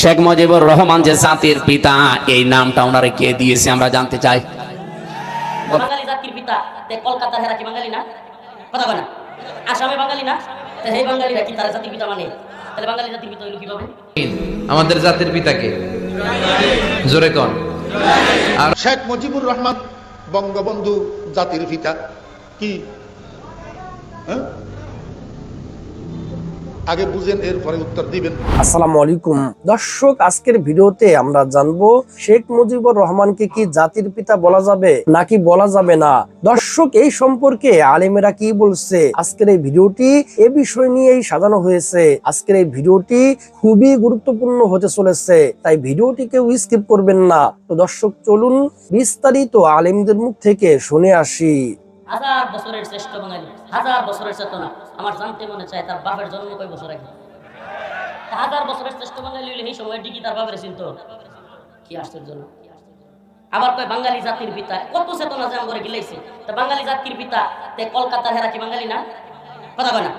শেখ মুজিবুর রহমান যে জাতির পিতা এই নামটা ওনারে কে দিয়েছে আমরা জানতে চাই। বাঙালি জাতির পিতা তে কলকাতার হেরা কি বাঙালি না? কথা আসামে বাঙালি না? তে সেই বাঙালিরা কি তারা জাতির পিতা মানে? তাহলে বাঙালি জাতির পিতা হইল কীভাবে? আমাদের জাতির পিতাকে জোরে কন। আর শেখ মুজিবুর রহমান বঙ্গবন্ধু জাতির পিতা। কি? হ্যাঁ? আগে বুঝেন, এরপরে উত্তর দিবেন। আসসালামু আলাইকুম। দর্শক, আজকের ভিডিওতে আমরা জানব, শেখ মুজিবুর রহমানকে কি জাতির পিতা বলা যাবে, নাকি বলা যাবে না? দর্শক, এই সম্পর্কে আলেমেরা কি বলছে? আজকের এই ভিডিওটি এ বিষয় নিয়েই সাজানো হয়েছে। আজকের এই ভিডিওটি খুবই গুরুত্বপূর্ণ হতে চলেছে, তাই ভিডিওটি কেউ স্কিপ করবেন না। তো দর্শক, চলুন বিস্তারিত আলেমদের মুখ থেকে শুনে আসি। হাজার বছরের শ্রেষ্ঠ বাঙালি, হাজার বছরের চেতনা। আমার জানতে মনে চায়, তার বাপের জন্ম কয় বছর আগে? হাজার বছরের শ্রেষ্ঠ বাঙালি হইলে এই সময় ডিগি তার বাপের চিন্ত? কি আশ্চর্য না? আবার কয়, বাঙালি জাতির পিতা। কত চেতনা জাম করে গিলাইছে। তা বাঙালি জাতির পিতা, তে কলকাতার হেরা কি বাঙালি না? কথা কয় না।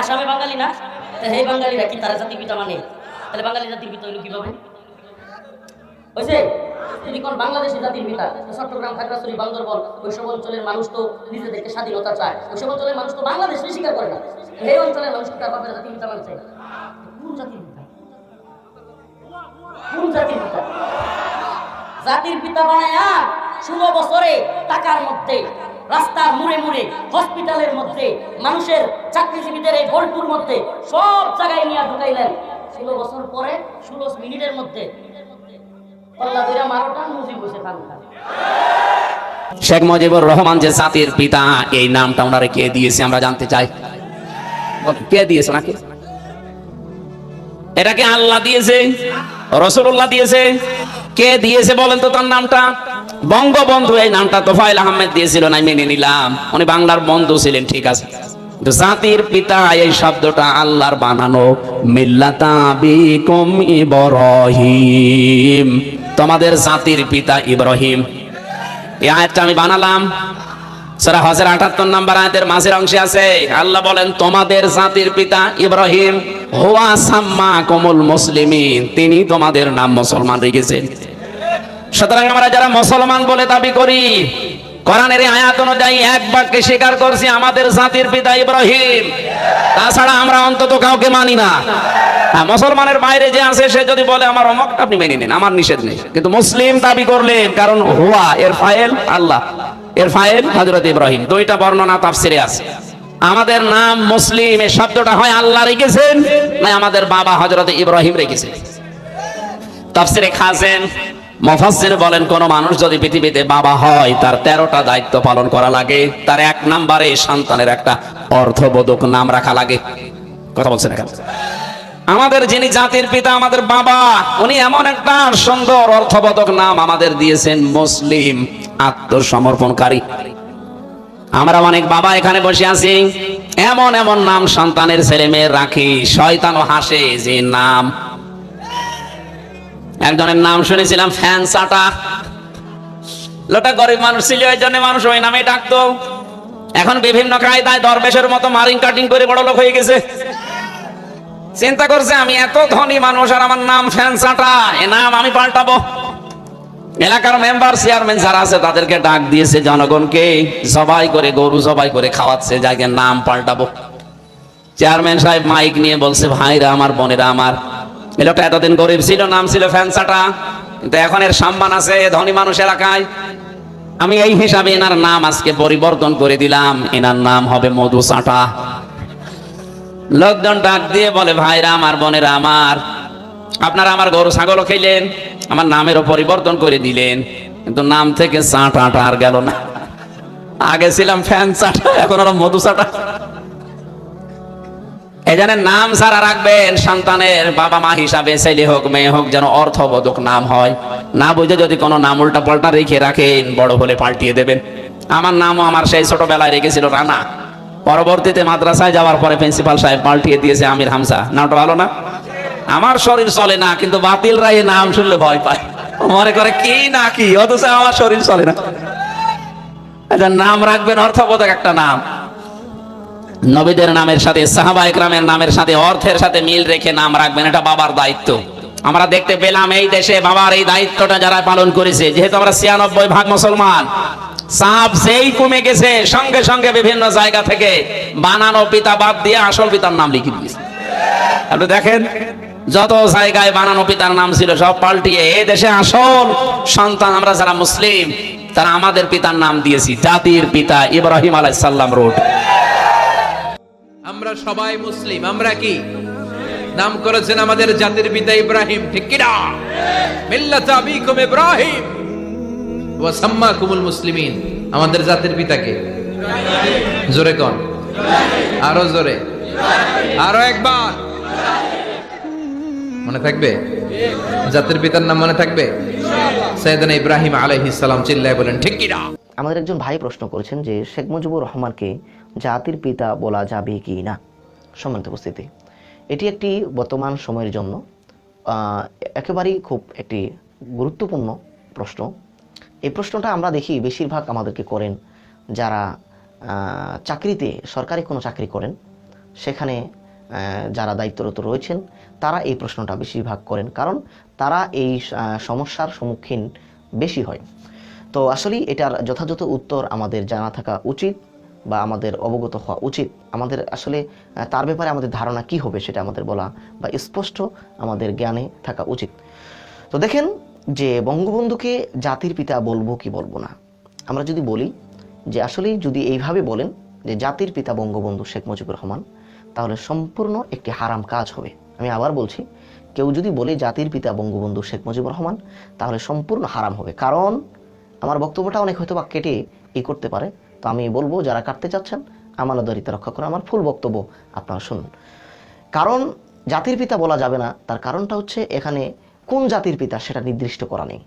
আসামে বাঙালি না? সেই বাঙালিরা কি তারা জাতির পিতা মানে? তাহলে বাঙালি জাতির পিতা হইল কীভাবে? হয়েছে তিনি কোন বাংলাদেশের জাতির পিতা? চট্টগ্রাম, খাগড়াছড়ি, বান্দরবন, ওই সব অঞ্চলের মানুষ তো নিজেদেরকে স্বাধীনতা চায়। ওই সব অঞ্চলের মানুষ তো বাংলাদেশকে স্বীকার করে না। এই অঞ্চলের মানুষ তার বাপের জাতির পিতা মানছে কোন জাতির পিতা? জাতির পিতা? জাতির পিতা বানায়া ষোলো বছরে টাকার মধ্যে, রাস্তার মুড়ে মুড়ে, হসপিটালের মধ্যে, মানুষের চাকরিজীবীদের এই ভোল্টুর মধ্যে সব জায়গায় নিয়ে ঢুকাইলেন। ষোলো বছর পরে, ষোলো মিনিটের মধ্যে শেখ মুজিবুর রহমান যে জাতির পিতা, এই নামটা ওনারে কে দিয়েছে আমরা জানতে চাই। কে দিয়েছে নাকি এটাকে আল্লাহ দিয়েছে রসুল্লাহ দিয়েছে। কে দিয়েছে বলেন তো তার নামটা? বঙ্গবন্ধু, এই নামটা তোফাইল আহমেদ দিয়েছিল না মেনে নিলাম। উনি বাংলার বন্ধু ছিলেন, ঠিক আছে। জাতির পিতা, এই শব্দটা আল্লাহর বানানো মিল্লাতা বিকুম ইব্রাহিম। তোমাদের জাতির পিতা ইব্রাহিম। এই আয়াতটা আমি বানালাম। সূরা হজের 78 নাম্বার আয়াতের মাঝের অংশে আছে, আল্লাহ বলেন, তোমাদের জাতির পিতা ইব্রাহিম, হোয়া সাম্মা কমল মুসলিমিন। তিনি তোমাদের নাম মুসলমান রেখেছেন। সুতরাং আমরা যারা মুসলমান বলে দাবি করি কোরআনের আয়াত অনুযায়ী এক বাক্যে স্বীকার করছি আমাদের জাতির পিতা ইব্রাহিম। তাছাড়া আমরা অন্তত কাউকে মানি না। হ্যাঁ, মুসলমানের বাইরে যে আছে সে যদি বলে আমার অমকটা আপনি মেনে নিন আমার নিষেধ নেই। কিন্তু মুসলিম দাবি করলেন কারণ হুয়া এর ফাইল আল্লাহ এর ফাইল হযরত ইব্রাহিম। দুইটা বর্ণনা তাফসিরে আছে। আমাদের নাম মুসলিম এই শব্দটা হয় আল্লাহ রেখেছেন না আমাদের বাবা হযরত ইব্রাহিম রেখেছেন? তাফসিরে খাসেন মুফাসসির বলেন, কোন মানুষ যদি পৃথিবীতে বাবা হয়, তার তেরোটা দায়িত্ব পালন করা লাগে। তার এক নম্বরে সন্তানের একটা অর্থবোধক নাম রাখা লাগে। কথা বলছেন এখানে আমাদের যিনি জাতির পিতা, আমাদের বাবা, উনি এমন একটা সুন্দর অর্থবোধক নাম আমাদের দিয়েছেন, মুসলিম আত্মসমর্পণকারী। আমরা অনেক বাবা এখানে বসে আছি। এমন এমন নাম সন্তানের ছেলে মেয়ের রাখি। শয়তান হাসে যে নাম একজনের নাম শুনেছিলাম, ফ্যান সাটা। লোটা গরিব মানুষ ছিল, এই জন্য মানুষ ওই নামে ডাকতো। এখন বিভিন্ন কায়দায় দরবেশের মতো মারিং কাটিং করে বড় লোক হয়ে গেছে। চিন্তা করছে, আমি এত ধনী মানুষ আর আমার নাম ফ্যান সাটা, এ নাম আমি পাল্টাবো। এলাকার মেম্বার, চেয়ারম্যান যারা আছে, তাদেরকে ডাক দিয়েছে জনগণকে সবাই করে, গরু সবাই করে খাওয়াচ্ছে যাকে নাম পাল্টাবো। চেয়ারম্যান সাহেব মাইক নিয়ে বলছে, ভাইরা আমার, বোনেরা আমার এই লোকটা এতদিন গরিব ছিল, নাম ছিল ফ্যানসাটা। কিন্তু এখন এর সম্মান আছে ধনী মানুষ এলাকায়। আমি এই হিসাবে এনার নাম আজকে পরিবর্তন করে দিলাম। এনার নাম হবে মধু সাঁটা লোকজন ডাক দিয়ে বলে, ভাইরা, আমার বোনেরা, আমার। আপনারা আমার গরু, ছাগলও খেলেন, আমার নামেরও পরিবর্তন করে দিলেন। কিন্তু নাম থেকে চাঁটা আর গেল না। আগে ছিলাম ফ্যান চাটা এখন আর মধু চাটা। এই জন্য নাম সারা রাখবেন, সন্তানের বাবা মা হিসাবে, ছেলে হোক, মেয়ে হোক, যেন অর্থবোধক নাম হয়। না বুঝে যদি কোনো নাম উল্টা পাল্টা রেখে রাখেন, বড় হলে পাল্টিয়ে দেবেন। আমার নামও আমার সেই ছোটবেলায় রেখেছিল রানা। পরবর্তীতে মাদ্রাসায় যাওয়ার পরে প্রিন্সিপাল সাহেব পাল্টিয়ে দিয়েছে আমির হামসা নামটা ভালো না? আমার শরীর চলে না, কিন্তু বাতিল রায় নাম শুনলে ভয় পায়। মনে করে কি না কি? অথচ আমার শরীর চলে না। নাম রাখবেন, অর্থবোধক একটা নাম। নবীদের নামের সাথে, সাহাবা একরামের নামের সাথে, অর্থের সাথে মিল রেখে নাম রাখবেন, এটা বাবার দায়িত্ব। আমরা দেখতে পেলাম এই দেশে বাবার এই দায়িত্বটা যারা পালন করেছে, যেহেতু আমরা ছিয়ানব্বই ভাগ মুসলমান, সাপ যেই কমে গেছে, সঙ্গে সঙ্গে বিভিন্ন জায়গা থেকে বানানো পিতা বাদ দিয়ে আসল পিতার নাম লিখে দিয়েছে। আপনি দেখেন, যত জায়গায় বানানো পিতার নাম ছিল, সব পাল্টিয়ে এ দেশে আসল সন্তান আমরা যারা মুসলিম, তারা আমাদের পিতার নাম দিয়েছি, জাতির পিতা ইব্রাহিম আলাইহিস সালাম রোড। আমরা সবাই মুসলিম, আমরা কি? নাম করেছেন আমাদের জাতির পিতা ইব্রাহিম, ঠিক কিনা? মিল্লাত আবিকুম ইব্রাহিম। ওয়া সাম্মাকুমুল মুসলিমিন। আমাদের জাতির পিতাকে? জোরে কোন। আরও জোরে। আরও একবার। মনে থাকবে? জাতির পিতার নাম মনে থাকবে? সৈয়দনা ইব্রাহিম আলাইহিস সালাম চিল্লায় বলেন, ঠিক কিনা? আমাদের একজন ভাই প্রশ্ন করেছেন যে শেখ মুজিবুর রহমানকে জাতির পিতা বলা যাবে কি না সম্মানিত উপস্থিতি, এটি একটি বর্তমান সময়ের জন্য একেবারেই খুব একটি গুরুত্বপূর্ণ প্রশ্ন। এই প্রশ্নটা আমরা দেখি বেশিরভাগ আমাদেরকে করেন যারা চাকরিতে, সরকারি কোনো চাকরি করেন, সেখানে যারা দায়িত্বরত রয়েছেন, তারা এই প্রশ্নটা বেশিরভাগ করেন, কারণ তারা এই সমস্যার সম্মুখীন বেশি হয়। তো আসলেই এটার যথাযথ উত্তর আমাদের জানা থাকা উচিত। বা আমাদের অবগত হওয়া উচিত। আমাদের আসলে তার ব্যাপারে আমাদের ধারণা কি হবে সেটা আমাদের বলা বা স্পষ্ট আমাদের জ্ঞানে থাকা উচিত। তো দেখেন যে বঙ্গবন্ধুকে জাতির পিতা বলব কি বলব না। আমরা যদি বলি যে আসলেই যদি এইভাবে বলেন যে জাতির পিতা বঙ্গবন্ধু শেখ মুজিবুর রহমান, তাহলে সম্পূর্ণ একটি হারাম কাজ হবে। আমি আবার বলছি, কেউ যদি বলে জাতির পিতা বঙ্গবন্ধু শেখ মুজিবুর রহমান, তাহলে সম্পূর্ণ হারাম হবে। কারণ আমার বক্তব্যটা অনেক হয়তো বা কেটে ই করতে পারে। তো আমি বলব, যারা কাটতে চাচ্ছেন আমানদারিতা রক্ষা করে আমার ফুল বক্তব্য আপনারা শুনুন। কারণ জাতির পিতা বলা যাবে না, তার কারণটা হচ্ছে এখানে কোন জাতির পিতা সেটা নির্দিষ্ট করা নেই।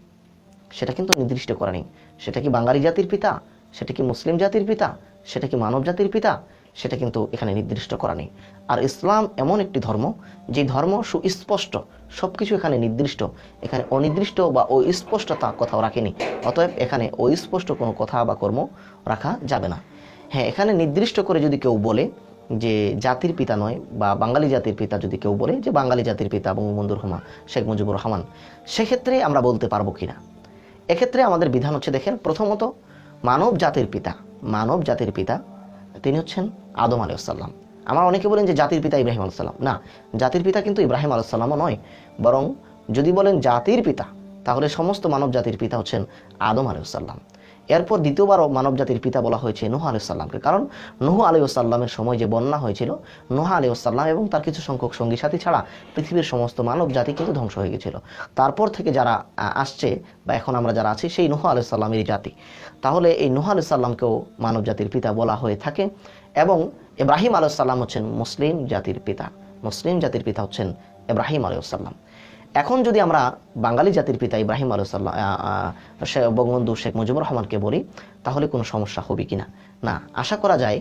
সেটা কিন্তু নির্দিষ্ট করা নেই। সেটা কি বাঙালি জাতির পিতা? সেটা কি মুসলিম জাতির পিতা? সেটা কি মানব জাতির পিতা? সেটা কিন্তু এখানে নির্দিষ্ট করা নেই। আর ইসলাম এমন একটি ধর্ম, যে ধর্ম সুস্পষ্ট সব কিছু এখানে নির্দিষ্ট। এখানে অনির্দিষ্ট বা অস্পষ্টতা কোথাও রাখেনি। অতএব এখানে অস্পষ্ট কোনো কথা বা কর্ম রাখা যাবে না। হ্যাঁ এখানে নির্দিষ্ট করে যদি কেউ বলে যে জাতির পিতা নয় বা বাঙালি জাতির পিতা যদি কেউ বলে যে বাঙালি জাতির পিতা বঙ্গবন্ধু রহমান শেখ মুজিবুর রহমান, সেক্ষেত্রে আমরা বলতে পারব কিনা এক্ষেত্রে আমাদের বিধান হচ্ছে, দেখেন, প্রথমত মানব জাতির পিতা, মানব জাতির পিতা তিনি হচ্ছেন আদম আলাইসাল্লাম আমার অনেকে বলেন যে জাতির পিতা ইব্রাহিম আলাইসাল্লাম না, জাতির পিতা কিন্তু ইব্রাহিম আলাইসাল্লামও নয়, বরং যদি বলেন জাতির পিতা, তাহলে সমস্ত মানব জাতির পিতা হচ্ছেন আদম আলাইসাল্লাম এরপর দ্বিতীয়বারও মানব জাতির পিতা বলা হয়েছে নুহ আলাইসাল্লামকে কারণ নুহ আলাইসাল্লামের সময় যে বন্যা হয়েছিল, নুহ আলাইসাল্লাম এবং তার কিছু সংখ্যক সঙ্গী সাথী ছাড়া পৃথিবীর সমস্ত মানব জাতি কিন্তু ধ্বংস হয়ে গেছিল। তারপর থেকে যারা আসছে বা এখন আমরা যারা আছি, সেই নুহ আলাইসাল্লামেরই জাতি। তাহলে এই নুহ আলাইসাল্লামকেও মানব জাতির পিতা বলা হয়ে থাকে এবং ইব্রাহিম আলাইসাল্লাম হচ্ছেন মুসলিম জাতির পিতা। মুসলিম জাতির পিতা হচ্ছেন ইব্রাহিম আলাইসাল্লাম এখন যদি আমরা বাঙালি জাতির পিতা ইব্রাহিম আলাইসাল্লাম বঙ্গবন্ধু শেখ মুজিবুর রহমানকে বলি, তাহলে কোনো সমস্যা হবে কিনা? না না আশা করা যায়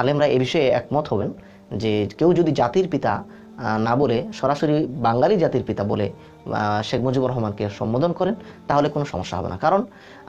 আলেমরা এ বিষয়ে একমত হবেন যে কেউ যদি জাতির পিতা না বলে সরাসরি বাঙালি জাতির পিতা বলে শেখ মুজিবুর রহমানকে সম্বোধন করেন, তাহলে কোনো সমস্যা হবে না। কারণ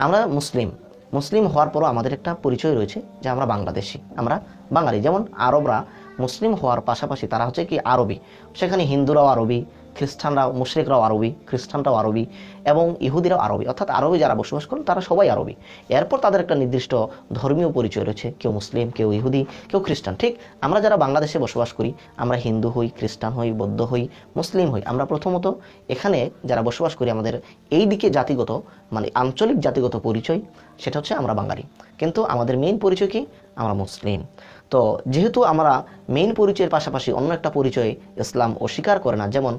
আমরা মুসলিম মুসলিম হওয়ার পরও আমাদের একটা পরিচয় রয়েছে যে আমরা বাংলাদেশি, আমরা বাঙালি। যেমন আরবরা মুসলিম হওয়ার পাশাপাশি তারা হচ্ছে কি আরবি, সেখানে হিন্দুরাও আরবি খ্রিস্টানরাও, মুশরিকরাও আরবি, খ্রিস্টানরাও আরবি এবং ইহুদিরাও আরবি। অর্থাৎ আরবি যারা বসবাস করেন, তারা সবাই আরবি। এরপর তাদের একটা নির্দিষ্ট ধর্মীয় পরিচয় রয়েছে। কেউ মুসলিম, কেউ ইহুদি, কেউ খ্রিস্টান। ঠিক আমরা যারা বাংলাদেশে বসবাস করি, আমরা হিন্দু হই, খ্রিস্টান হই, বৌদ্ধ হই, মুসলিম হই, আমরা প্রথমত এখানে যারা বসবাস করি, আমাদের এই দিকে জাতিগত মানে আঞ্চলিক জাতিগত পরিচয়, সেটা হচ্ছে আমরা বাঙালি। কিন্তু আমাদের মেইন পরিচয় কি? আমরা মুসলিম। তো যেহেতু আমরা মেইন পরিচয়ের পাশাপাশি অন্য একটা পরিচয় ইসলাম অস্বীকার করে না, যেমন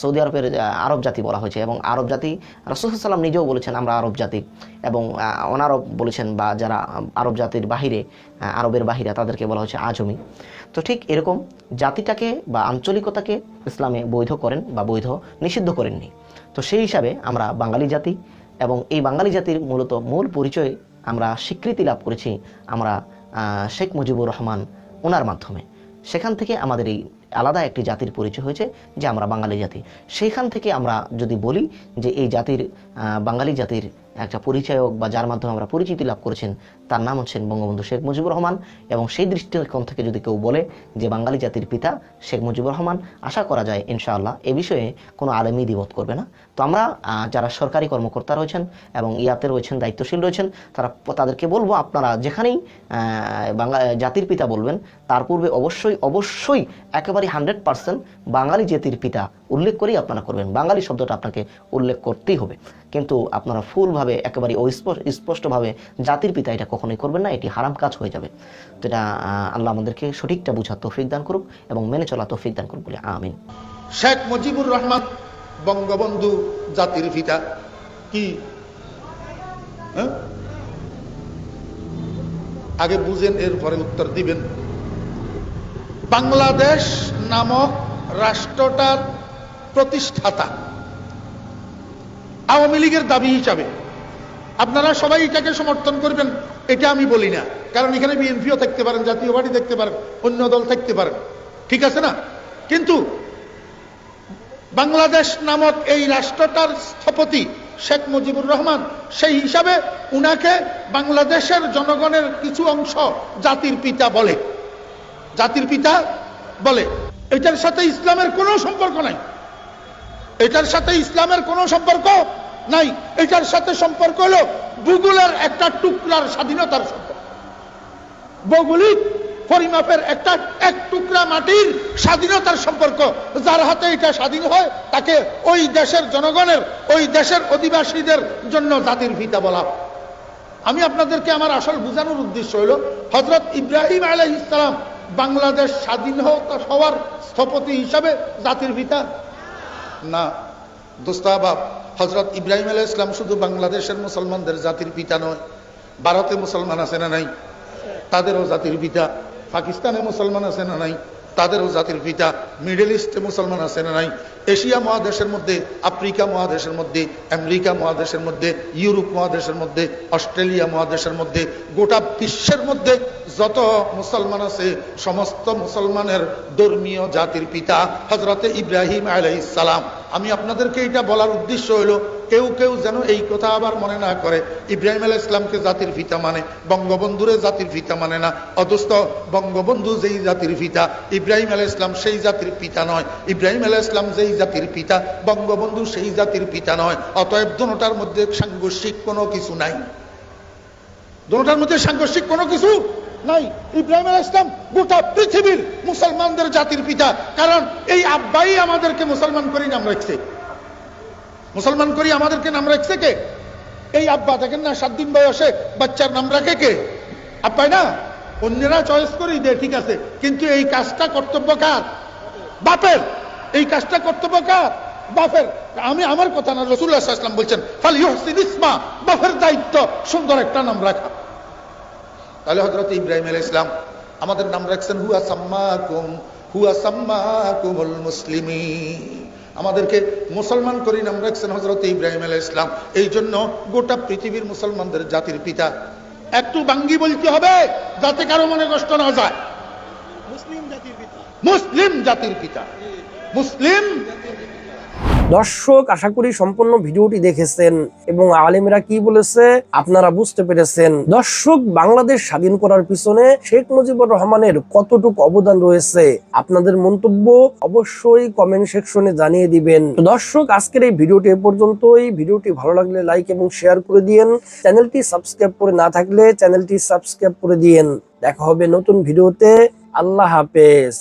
সৌদি আরবের আরব জাতি বলা হয়েছে এবং আরব জাতি রসুলাম নিজেও বলেছেন আমরা আরব জাতি এবং অনারব বলেছেন বা যারা আরব জাতির বাহিরে আরবের বাহিরে তাদেরকে বলা হয়েছে আজমি। তো ঠিক এরকম জাতিটাকে বা আঞ্চলিকতাকে ইসলামে বৈধ করেন বা বৈধ নিষিদ্ধ করেননি। তো সেই হিসাবে আমরা বাঙালি জাতি এবং এই বাঙালি জাতির মূলত মূল পরিচয় আমরা স্বীকৃতি লাভ করেছি আমরা শেখ মুজিবুর রহমান ওনার মাধ্যমে। সেখান থেকে আমাদের এই আলাদা একটি জাতির পরিচয় হয়েছে যে আমরা বাঙালি জাতি। সেইখান থেকে আমরা যদি বলি যে এই জাতির বাঙালি জাতির একটা পরিচয়ক বা যার মাধ্যমে আমরা পরিচিতি লাভ করেছেন, তার নাম হচ্ছেন বঙ্গবন্ধু শেখ মুজিবুর রহমান এবং সেই দৃষ্টিকোণ থেকে যদি কেউ বলে যে বাঙালি জাতির পিতা শেখ মুজিবুর রহমান, আশা করা যায় ইনশাআল্লাহ এ বিষয়ে কোনো আলেমই দ্বিমত করবে না। তো আমরা যারা সরকারি কর্মকর্তা রয়েছেন এবং ইয়াতে রয়েছেন, দায়িত্বশীল রয়েছেন, তারা তাদেরকে বলব আপনারা যেখানেই বাংলা জাতির পিতা বলবেন, তার পূর্বে অবশ্যই অবশ্যই একেবারে হান্ড্রেড পার্সেন্ট বাঙালি জাতির পিতা উল্লেখ করেই আপনারা করবেন। বাঙালি শব্দটা আপনাকে উল্লেখ করতেই হবে। কিন্তু আপনারা ফুলভাবে একেবারে অস্পষ্ট- স্পষ্টভাবে জাতির পিতা এটা কখনোই করবেন না, এটি হারাম কাজ হয়ে যাবে। তো এটা আল্লাহ আমাদেরকে সঠিকটা বোঝার তৌফিক দান করুক এবং মেনে চলা তৌফিক দান করুক বলে আমিন। শেখ মুজিবুর রহমান, বঙ্গবন্ধু জাতির পিতা। কি? হ্যাঁ? আগে বুঝেন, এরপরে উত্তর দিবেন। বাংলাদেশ নামক রাষ্ট্রটার প্রতিষ্ঠাতা আওয়ামী লীগের দাবি হিসাবে আপনারা সবাই এটাকে সমর্থন করবেন, এটা আমি বলি না। কারণ এখানে বিএনপিও থাকতে পারেন, জাতীয় পার্টি থাকতে পারেন, অন্য দল থাকতে পারেন। ঠিক আছে না? কিন্তু বাংলাদেশ নামক এই রাষ্ট্রটার স্থপতি শেখ মুজিবুর রহমান, সেই হিসাবে উনাকে বাংলাদেশের জনগণের কিছু অংশ জাতির পিতা বলে। জাতির পিতা বলে। এটার সাথে ইসলামের কোনো সম্পর্ক নাই। এটার সাথে ইসলামের কোনো সম্পর্ক নাই, এটার সাথে সম্পর্ক হলো ভূগোলের একটা টুকরার স্বাধীনতার সম্পর্ক। ভৌগোলিক পরিমাপের একটা, এক টুকরা মাটির স্বাধীনতার সম্পর্ক। যার হাতে এটা স্বাধীন হয়, তাকে ওই দেশের জনগণের, ওই দেশের অধিবাসীদের জন্য জাতির পিতা বলা আমি আপনাদেরকে আমার আসল বোঝানোর উদ্দেশ্য হলো, হজরত ইব্রাহিম আলাই ইসলাম বাংলাদেশ স্বাধীন হওয়া- হওয়ার স্থপতি হিসাবে জাতির পিতা না। দোস্তাবাব হজরত ইব্রাহিম আলাহ ইসলাম শুধু বাংলাদেশের মুসলমানদের জাতির পিতা নয়, ভারতে মুসলমান আছে না নাই? তাদেরও জাতির পিতা, পাকিস্তানে মুসলমান আছে না নাই? তাদেরও জাতির পিতা মিডল ইস্টে মুসলমান আছে না নাই? এশিয়া মহাদেশের মধ্যে, আফ্রিকা মহাদেশের মধ্যে, আমেরিকা মহাদেশের মধ্যে, ইউরোপ মহাদেশের মধ্যে, অস্ট্রেলিয়া মহাদেশের মধ্যে, গোটা বিশ্বের মধ্যে যত মুসলমান আছে, সমস্ত মুসলমানের ধর্মীয় জাতির পিতা হজরতে ইব্রাহিম আলাইসালাম আমি আপনাদেরকে এটা বলার উদ্দেশ্য হলো কেউ কেউ যেন এই কথা আবার মনে না করে, ইব্রাহিম আলাহ ইসলামকে জাতির পিতা মানে বঙ্গবন্ধুরে জাতির পিতা মানে না অথচ বঙ্গবন্ধু যেই জাতির পিতা, ইব্রাহিম আলাহ ইসলাম সেই জাতির পিতা নয়, ইব্রাহিম আলাহ ইসলাম যেই জাতির পিতা, বঙ্গবন্ধু সেই জাতির পিতা নয়, অতএব দুটার মধ্যে সাংঘর্ষিক কোনো কিছু নাই। দুটার মধ্যে সাংঘর্ষিক কোনো কিছু নাই। ইব্রাহিম আলাহ ইসলাম গোটা পৃথিবীর মুসলমানদের জাতির পিতা, কারণ এই আব্বাই আমাদেরকে মুসলমান করে নাম রাখছে। মুসলমান করি, আমাদেরকে নাম রাখছে কে? এই আব্বা দেখেন না, সাত দিন বয়সে, বাচ্চার নাম রাখে কে? আব্বাই না? অন্যরা চয়েস করেই দে ঠিক আছে। কিন্তু এই কাজটা কর্তব্য কার? বাপের। এই কাজটা কর্তব্য কার? বাপের। আমি আমার কথা না রসুল্লাহ ইসলাম বলছেন ফাল ইহসিন ইসমা বাপের দায়িত্ব, সুন্দর একটা নাম রাখা। তাহলে হজরত ইব্রাহিম আলাইহিস ইসলাম আমাদের নাম রাখছেন, হুয়া সাম্মাকুম হুয়া সাম্মাকুমুল মুসলিমিন আমাদেরকে মুসলমান করি নাম রাখছেন হজরত ইব্রাহিম আল ইসলাম এই জন্য গোটা পৃথিবীর মুসলমানদের জাতির পিতা। একটু বাঙ্গি বলতে হবে যাতে কারও মনে কষ্ট না যায়। মুসলিম জাতির পিতা। মুসলিম জাতির পিতা। মুসলিম দর্শক, আশা করি সম্পূর্ণ ভিডিওটি দেখেছেন এবং আলেমরা কি বলেছে আপনারা বুঝতে পেরেছেন। দর্শক, বাংলাদেশ স্বাধীন করার পিছনে শেখ মুজিবুর রহমানের কতটুকু অবদান রয়েছে আপনাদের মন্তব্য অবশ্যই কমেন্ট সেকশনে জানিয়ে দিবেন। দর্শক, আজকের এই ভিডিওটি এ পর্যন্তই। ভিডিওটি ভালো লাগলে লাইক এবং শেয়ার করে দিয়েন। চ্যানেলটি সাবস্ক্রাইব করে না থাকলে চ্যানেলটি সাবস্ক্রাইব করে দিয়েন। দেখা হবে নতুন ভিডিওতে। আল্লাহ হাফেজ।